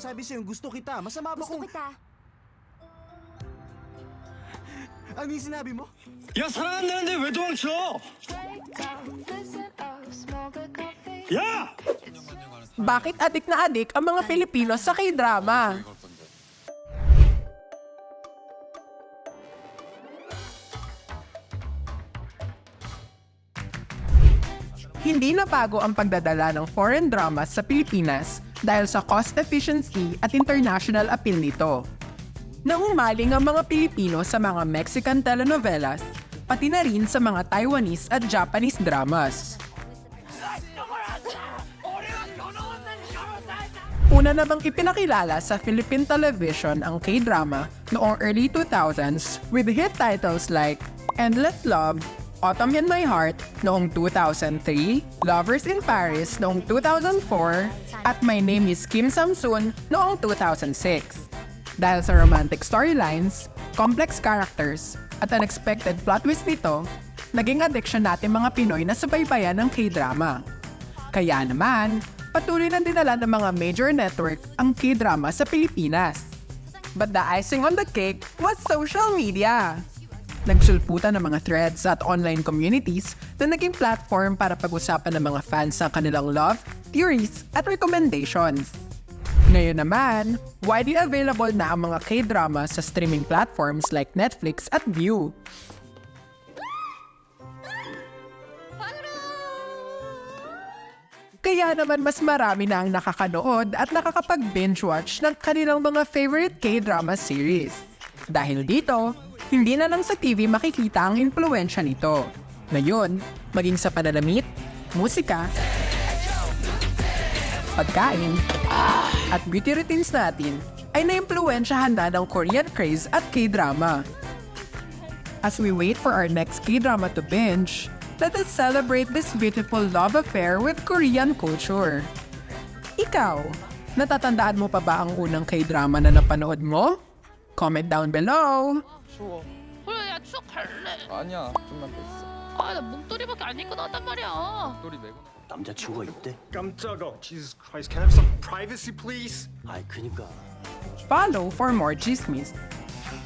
nagsabi sa'yo gusto kita. Masama ba Gusto kung... kita. Ano yung sinabi mo? 야 사랑한다는데 왜 도망쳐? 야! Bakit adik na adik ang mga Pilipino sa K-drama? Hindi na bago ang pagdadala ng foreign dramas sa Pilipinas dahil sa cost efficiency at international appeal nito. Naumaling ang mga Pilipino sa mga Mexican telenovelas, pati na rin sa mga Taiwanese at Japanese dramas. Una na bang ipinakilala sa Philippine television ang K-drama noong early 2000s with hit titles like Endless Love, Autumn in My Heart noong 2003, Lovers in Paris noong 2004, at My Name is Kim Samsun noong 2006. Dahil sa romantic storylines, complex characters, at unexpected plot twist nito, naging addiction natin mga Pinoy na subaybayan ng K-drama. Kaya naman, patuloy na dinala ng mga major network ang K-drama sa Pilipinas. But the icing on the cake was social media. Nagsulputan ng mga threads at online communities na naging platform para pag-usapan ng mga fans ang kanilang love, theories, at recommendations. Ngayon naman, widely available na ang mga K-drama sa streaming platforms like Netflix at View. Kaya naman mas marami na ang nakakanood at nakakapag-binge watch ng kanilang mga favorite K-drama series. Dahil dito, hindi na lang sa TV makikita ang impluensya nito. Ngayon, maging sa pananamit, musika, pagkain, at beauty routines natin ay naimpluensyahan na ng Korean craze at K-drama. As we wait for our next K-drama to binge, let us celebrate this beautiful love affair with Korean culture. Ikaw, natatandaan mo pa ba ang unang K-drama na napanood mo? Comment down below! 추워. 그래 야 추억 갈래 아니야. 좀만 더 있어. 아나 목도리밖에 안 입고 나왔단 말이야 돌이 메고. 남자친구가 있대? 깜짝아. Jesus Christ. Can I have some privacy, please? 아이, 그니까. Follow for more chismis.